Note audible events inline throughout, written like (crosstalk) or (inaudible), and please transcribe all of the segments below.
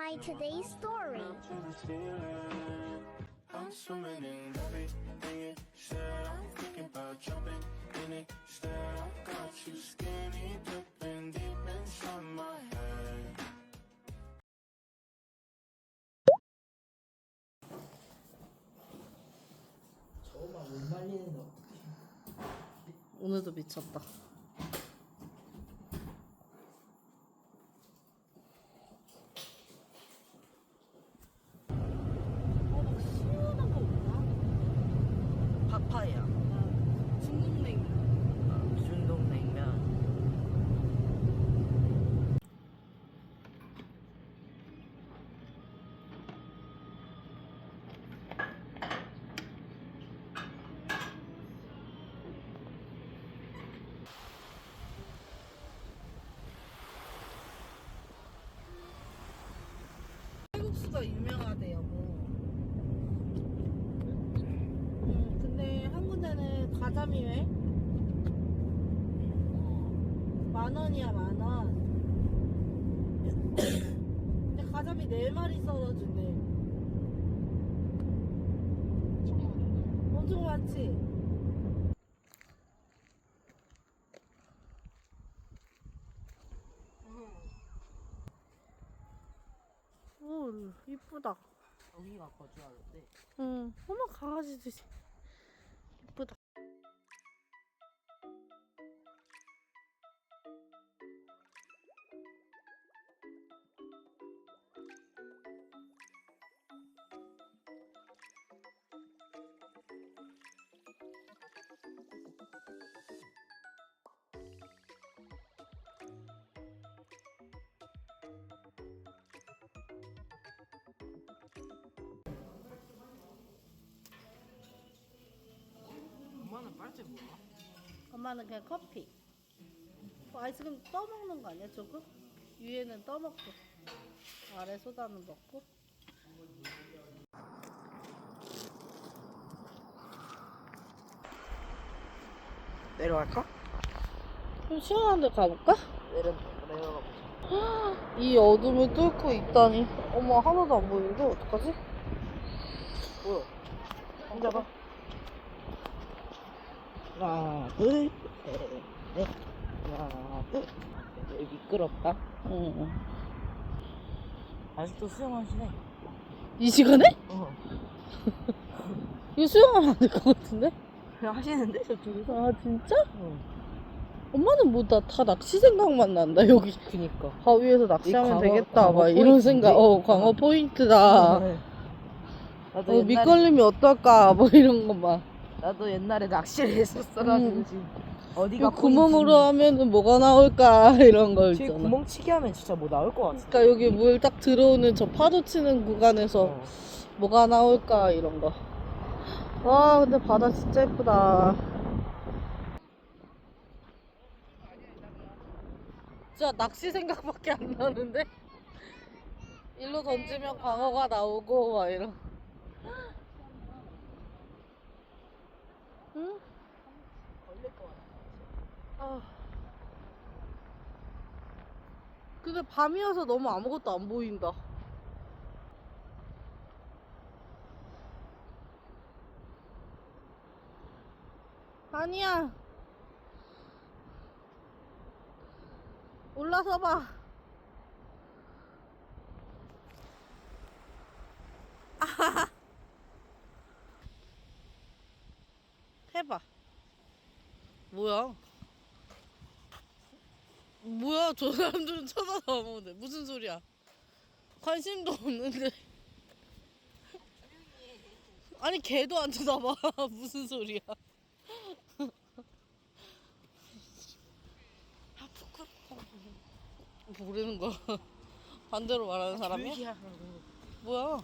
my today's story. I'm swimming in everything you said. I'm thinking about jumping in it. Instead, I got you skinny dipping deep inside my head. 오늘도 미쳤다. 어, 시원한 거 없나? 파파야 중국 냉면. 중동 냉면 칼국수가 유명하대요. 뭐. 음, 근데 한 군데는 가자미 회? 만 원이야 만 원. 근데 가자미 네 마리 썰어준대. 엄청 많지? 오 이쁘다. 여기가 거주하는데 응. 어머 강아지들이 이 엄마는 빨대 뭐야? 엄마는 그냥 커피. 뭐 아이스크림 떠먹는 거 아니야 조금? 위에는 떠먹고 아래 소다는 먹고. 내려갈까? 좀 시원한 데 가볼까? 내려 내려가 보자 (gasps) 이 어둠을 뚫고 있다니. 어머 하나도 안 보이는데 어떡하지? 뭐야? 앉아봐 하나 둘셋넷 하나 둘 여기 미끄럽다 응. 아직도 수영하시네 이 시간에? 어 (laughs) 이거 수영하면 안 될 것 같은데? 그냥 하시는데 저쪽에서? 아 진짜? 응 엄마는 뭐다 다 낚시 생각만 난다 여기. 그니까 바위에서 낚시하면 광어- 되겠다. 광어 막 이런 포인트인데? 생각. 어 광어 포인트다. 네. 나도 어, 옛날에 밑걸림이 어떨까? 뭐 이런 거 막. 나도 옛날에 낚시를 했었어가지고 음. 지금 이 어디가 구멍으로 하면은 뭐가 나올까? (laughs) 이런 거제 있잖아. 구멍치기 하면 진짜 뭐 나올 것 같아. 그러니까 여기 물 딱 들어오는 저 파도 치는 구간에서 어. 뭐가 나올까? 이런 거. 와 근데 바다 진짜 예쁘다. 진짜 낚시 생각밖에 안 나는데? 일로 던지면 광어가 나오고 막 이런. 응? 걸릴 것 같아. 아. 근데 밤이어서 너무 아무것도 안 보인다. 아니야. 올라서 봐. 아하하. (laughs) 해봐. 뭐야? 뭐야 저 사람들은 쳐다보는데 무슨 소리야 관심도 없는데 아니 걔도 안 쳐다봐 (laughs) 무슨 소리야 아 부끄럽다 모르는 거야 반대로 말하는 사람이야? 조용히 하라고. 뭐야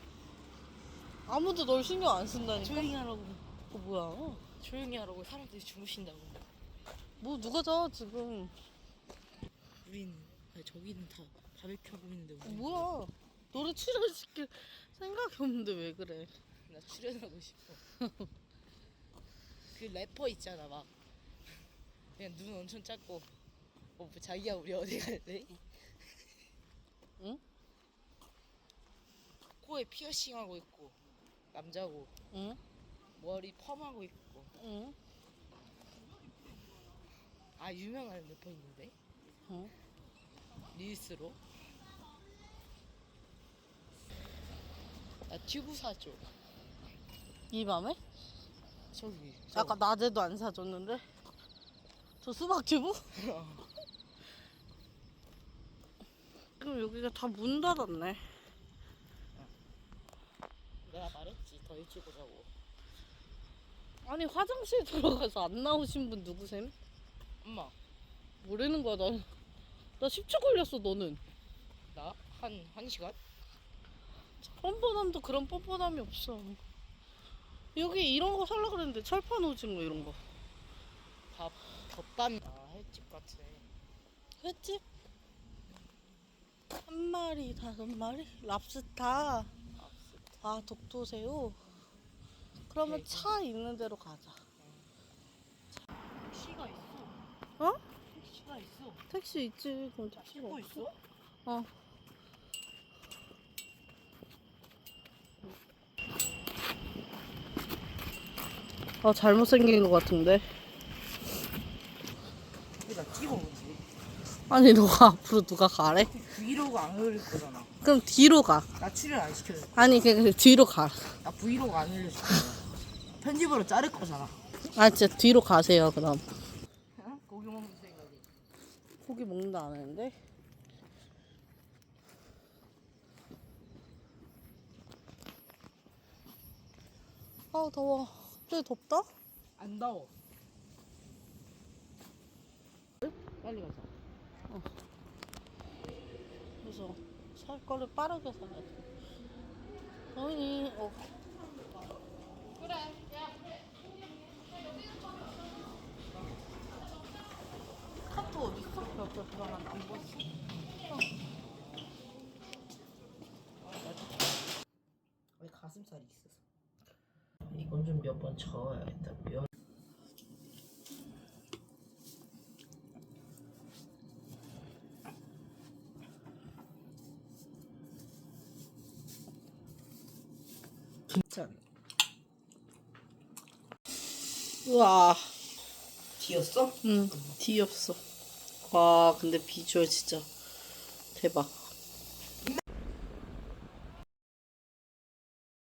아무도 널 신경 안 쓴다니까 조용히 하라고. 어, 뭐야 조용히 하라고. 사람들이 주무신다고. 뭐 누가 자 지금 우린 아니, 저기는 다 바베큐 하고 있는데 우리 뭐야 노래 출연시킬 생각이 없는데 왜 그래 나 출연하고 싶어. 그 래퍼 있잖아 막 그냥 눈 엄청 작고 어, 뭐 자기야 우리 어디 갈래? 응? 코에 피어싱 하고 있고 남자고 응? 머리 펌하고 있고 응? 아 유명한 래퍼 있는데 응? 릴스로 나 튜브 사줘 이 밤에? 저기 아까 낮에도 안 사줬는데? 저 수박 튜브? (laughs) 그럼 여기가 다 문 닫았네. 내가 말했지 더 일찍 오자고 아니 화장실 들어가서 안 나오신 분 누구셈? 엄마 뭐라는 거야 나. 나 10초 걸렸어 너는. 나 한 한 시간 뻔뻔함도 그런 뻔뻔함이 없어. 여기 이런 거 살라 그랬는데 철판 오징어 이런 거. 밥 덮밥 아 횟집 같은 횟집? 한 마리, 다섯 마리? 랍스타. 아, 독도새우? 그러면. 차 있는 데로 가자. 택시가 있어 어? 택시가 있어 택시 있지. 그럼 택시가 없어? 있어? 어. 아, 잘못생긴 것 같은데. 나 찍어보지 아니, 너가 (laughs) 앞으로 누가 가래? 브이로그 안 올릴 거잖아 그럼 뒤로 가. 나 출연 안 시켜줘 아니, 그냥 뒤로 가. 나 브이로그 안 올려줄 거야 편집으로 자를 거잖아 아, 진짜 뒤로 가세요, 그럼. 어? 고기 먹는 먹는다 안 했는데? 아 더워. 갑자기 덥다? 안 더워 빨리 가자 그래서 살 거를 빠르게 사야 돼. 어이, 어. 왜 가슴살이 있어서 이건 좀 몇 번 저어야겠다 면 괜찮 우와. 뒤였어? 응, 뒤없어. 와, 근데 비주얼 진짜 대박.